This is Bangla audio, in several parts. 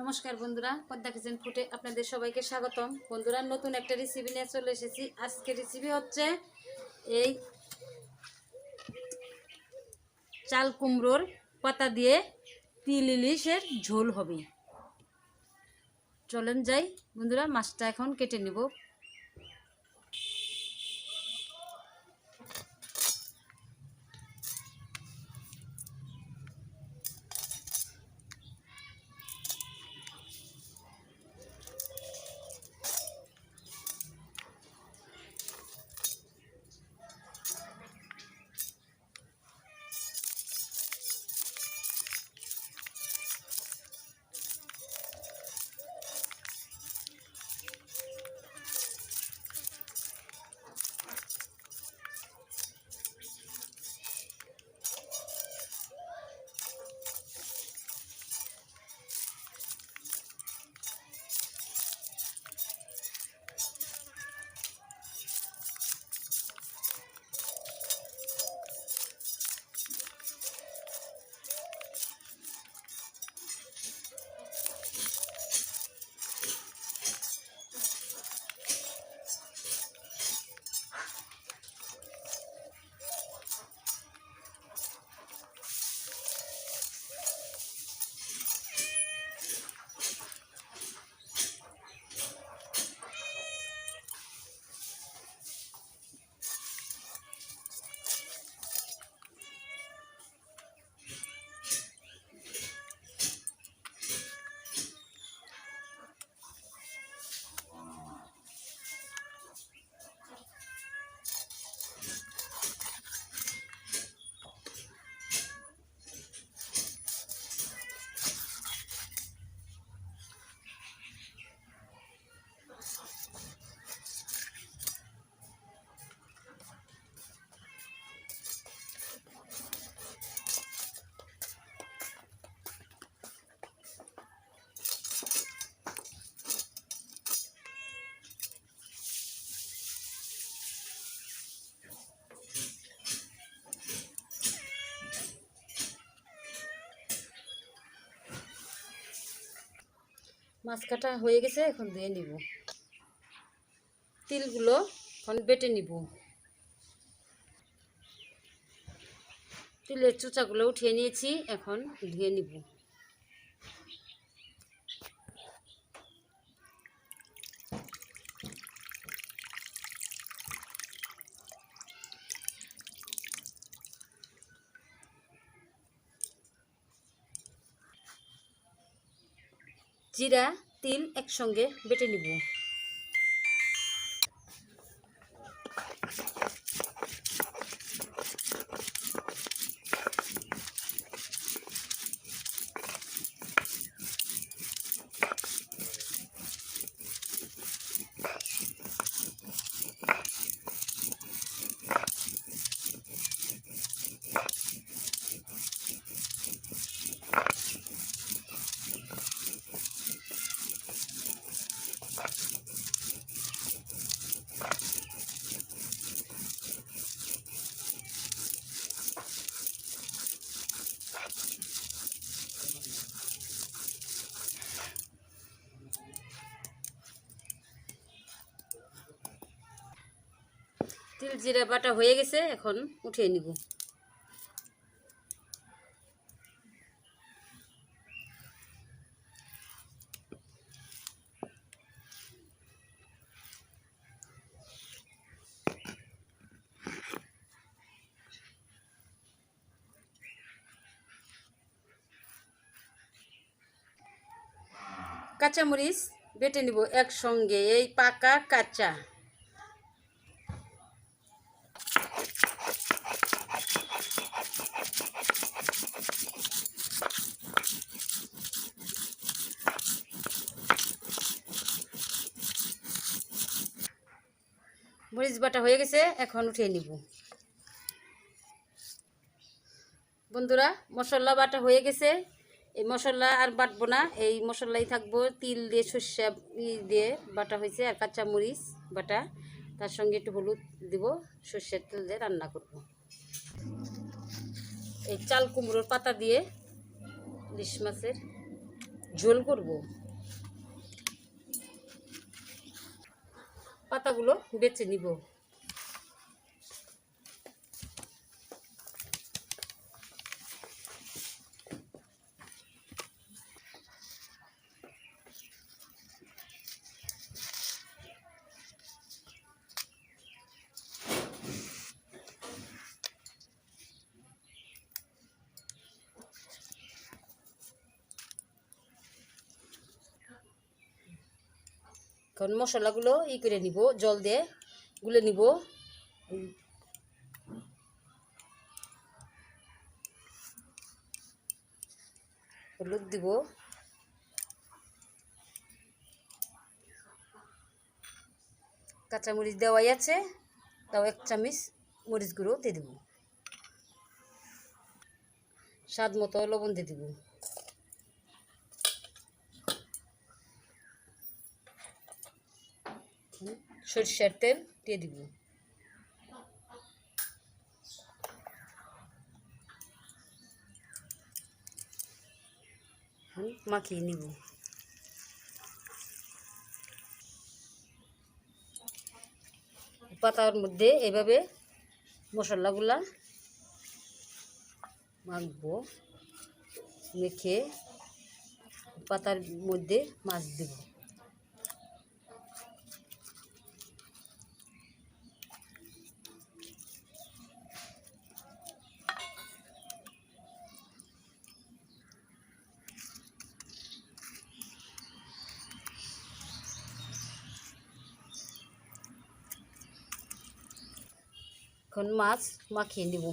নমস্কার বন্ধুরা, পদ্মা কিচেন ফুটে আপনাদের সবাইকে স্বাগতম। বন্ধুরা, নতুন একটা রেসিপি নিয়ে চলে এসেছি। আজকে রেসিপি হচ্ছে এই চাল কুমড়োর পাতা দিয়ে তিল ইলিশের ঝোল হবে। চলেন যাই। বন্ধুরা, মাছটা এখন কেটে নেব। মাছ কাটা হয়ে গেছে, এখন দিয়ে নিব। তিলগুলো এখন বেটে নিব। তিলের চুচাগুলো উঠিয়ে নিয়েছি, এখন ধুয়ে নিব। জিরা তিল একসঙ্গে বেটে নিব। তিল জিরা বাটা হয়ে গেছে, এখন উঠিয়ে নিব। কাঁচামরিচ বেটে নিব একসঙ্গে, এই পাকা কাঁচা মরিচ বাটা হয়ে গেছে, এখন উঠিয়ে নিব। বন্ধুরা, মশলা বাটা হয়ে গেছে। এই মশলা আর বাটবো না, এই মশলাই থাকব তিল দিয়ে, সর্ষে দিয়ে বাটা হয়েছে, আর কাঁচা মরিচ বাটা। তার সঙ্গে একটু হলুদ দিব, সর্ষের তেল দিয়ে রান্না করব। এই চাল কুমড়োর পাতা দিয়ে ইলিশ মাছের ঝোল করব। পাতাগুলো বেছে নিব। এখন মশলাগুলো ই করে নিব, জল দিয়ে গুলে নিব। হলুদ দিব। কাঁচামরিচ দেওয়াই আছে, তাও এক চামচ মরিচ গুঁড়ো দিয়ে দেব। স্বাদ মতো লবণ দিয়ে দেব। সরিষার তেল দিয়ে দিব। মাখিয়ে নিব। পাতার মধ্যে এভাবে মশলাগুলা মাখবো, মেখে পাতার মধ্যে মাছ দেব। এখন মাছ মাখিয়ে নেব।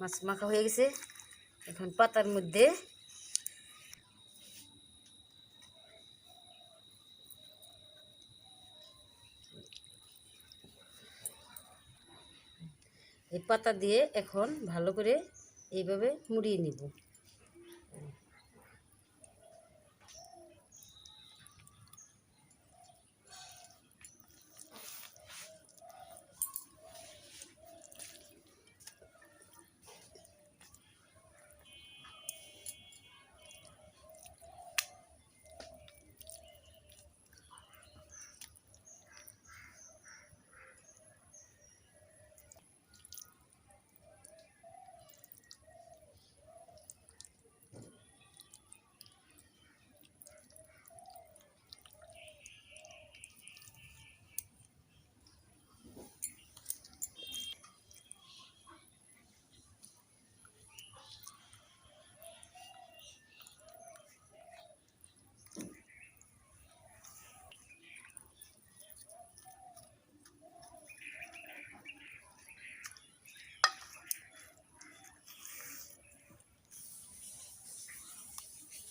মাছ মাখা হয়ে গেছে। এখন পাতার মধ্যে এই পাতা দিয়ে এখন ভালো করে এইভাবে মুড়িয়ে নিব।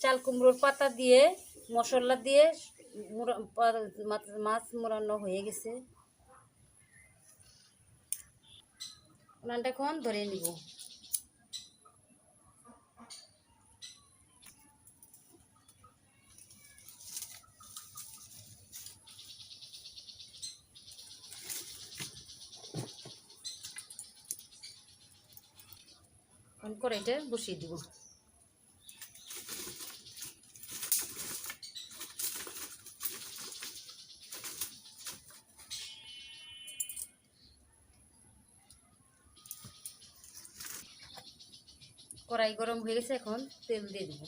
চাল কুমড়োর পাতা দিয়ে, মশলা দিয়ে মাছ মোড়ানো হয়ে গেছে। উনানটা এখন ধরে নিব। করে এটা বসিয়ে দিব। কড়াই গরম হয়ে গেছে এখন তেল দিয়ে দিব।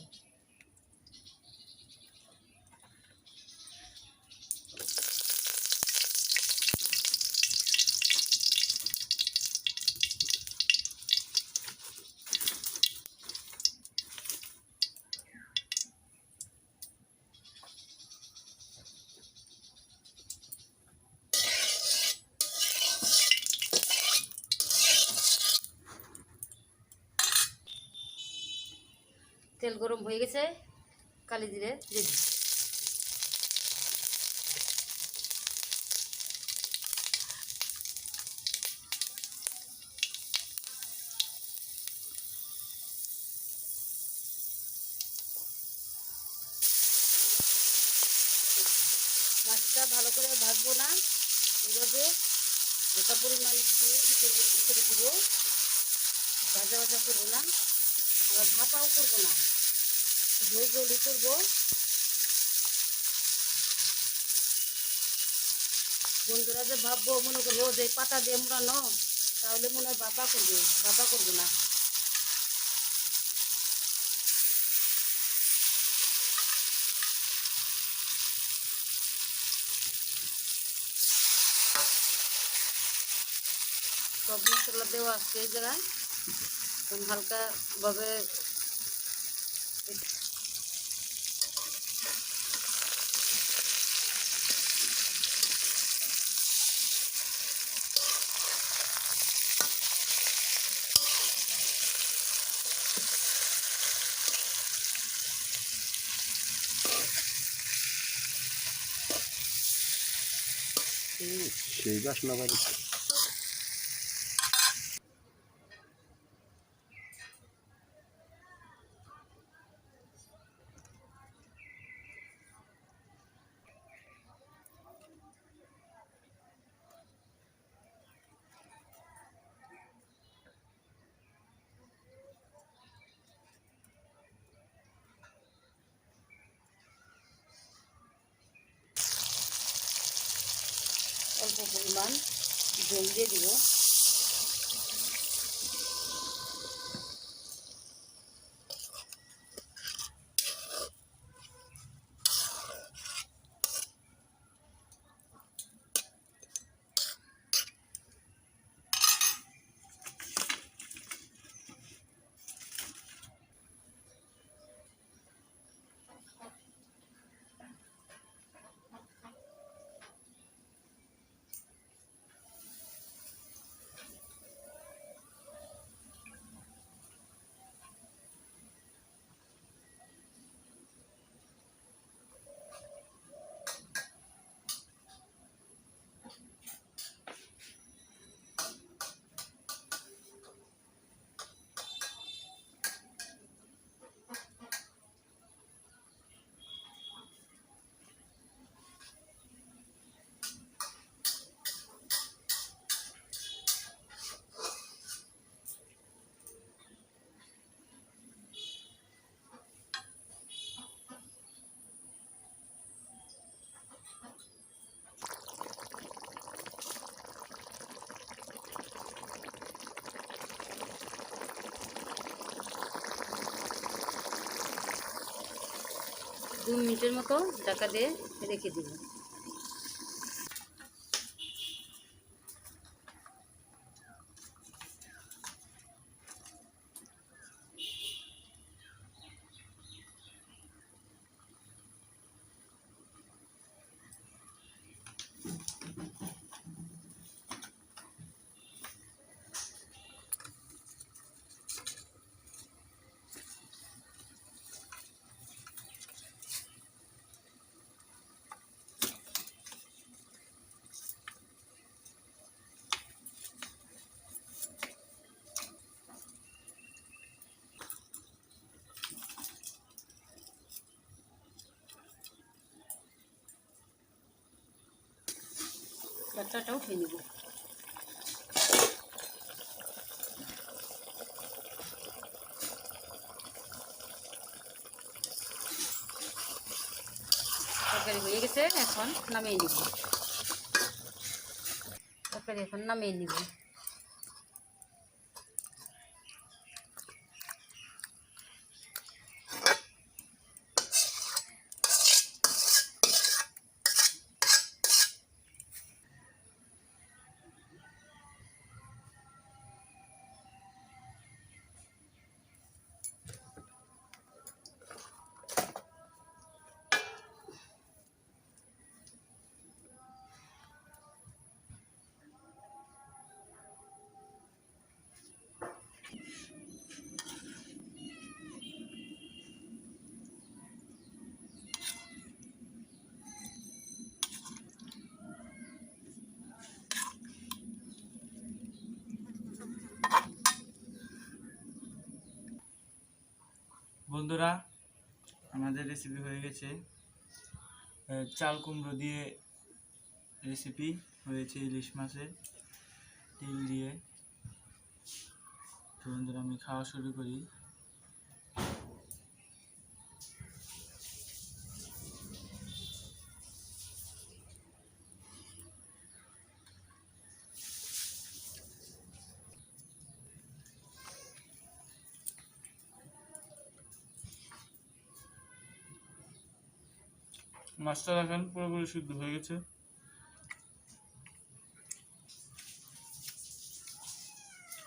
তেল গরম হয়ে গেছে, কালি জিরে দিয়ে মাছটা ভালো করে ভাজবো না, এভাবে হালকা পরিমাণ একটু করে দিব। ভাজা ভাজা করব না। আবার ভাপাও করব না। ঝোল ঝোলই করব। বন্ধুরা যে ভাববো, মনে করব যে পাতা দিয়ে মোড়ানো, তাহলে মনে হয় বাপা করবে বাপা করব না। সব মশলা দেওয়া আছে এই জায়গায়। এখন হালকা ভাবে সেই বাসনা বাড়িতে। পরিমাণ জল দিয়ে দিব দু মিনিটের মতো ঢাকা দিয়ে রেখে দিব। বাচ্চাটাও খেয়ে নেব। তরকারি হয়ে গেছে এখন নামিয়ে নিব। তরকারি এখন নামিয়ে নিব। বন্ধুরা, আমাদের রেসিপি হয়ে গেছে চাল কুমড়ো দিয়ে রেসিপি হয়েছে ইলিশ মাছের তিল দিয়ে। বন্ধুরা, আমি খাওয়া শুরু করি। মাছটা রাখেন পুরোপুরি সিদ্ধ হয়ে গেছে।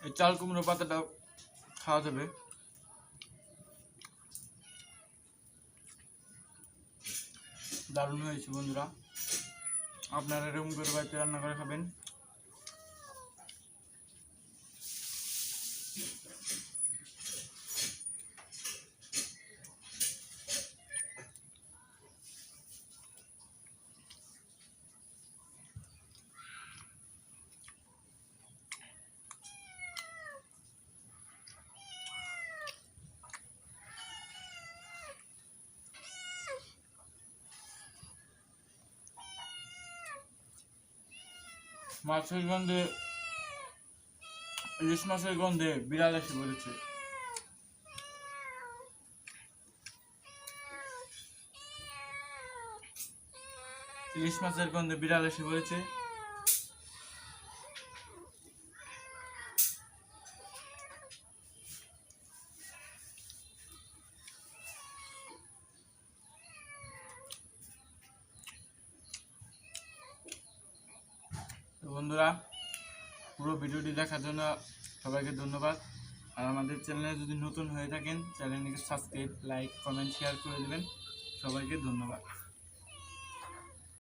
এই চাল কুমড়ো পাতাটা খাওয়া যাবে। দারুণ হয়েছে বন্ধুরা। আপনারা এরকম করে বাড়িতে রান্না করে খাবেন। মাছের গন্ধে ইলিশ মাছের গন্ধে বিড়াল এসে বলেছে ইলিশ মাছের গন্ধে বিড়াল এসে পড়েছে। সবাইকে ধন্যবাদ। আর আমাদের চ্যানেলে যদি নতুন হয়ে থাকেন, চ্যানেলটিকে সাবস্ক্রাইব লাইক কমেন্ট শেয়ার করে দেবেন। সবাইকে ধন্যবাদ।